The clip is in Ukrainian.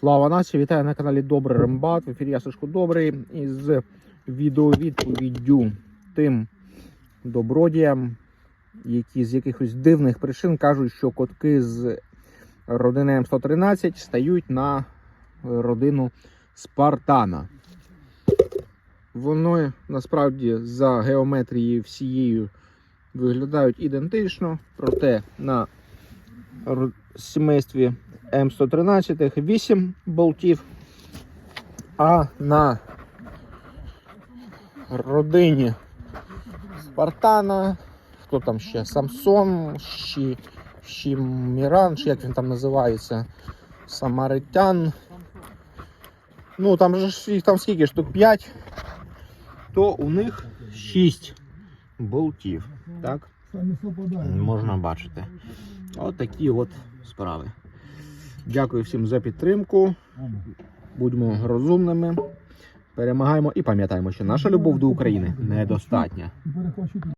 Слава нації! Вітаю на каналі Добрий Рембат. В ефірі я Сашко Добрий із відеовідповіддю тим добродіям, які з якихось дивних причин кажуть, що котки з родини М113 стають на родину Спартана. Вони насправді за геометрією всією виглядають ідентично, проте на сімействі М113 8 болтів, а на родині Спартана, хто там ще? Самсон, Щі, Щіміран, чи як він там називається, Самаритян. Ну там же їх там скільки штук 5, то у них 6 болтів. Так? Можна бачити. От от справи. Дякую всім за підтримку. Будьмо розумними. Перемагаємо і пам'ятаємо, що наша любов до України недостатня.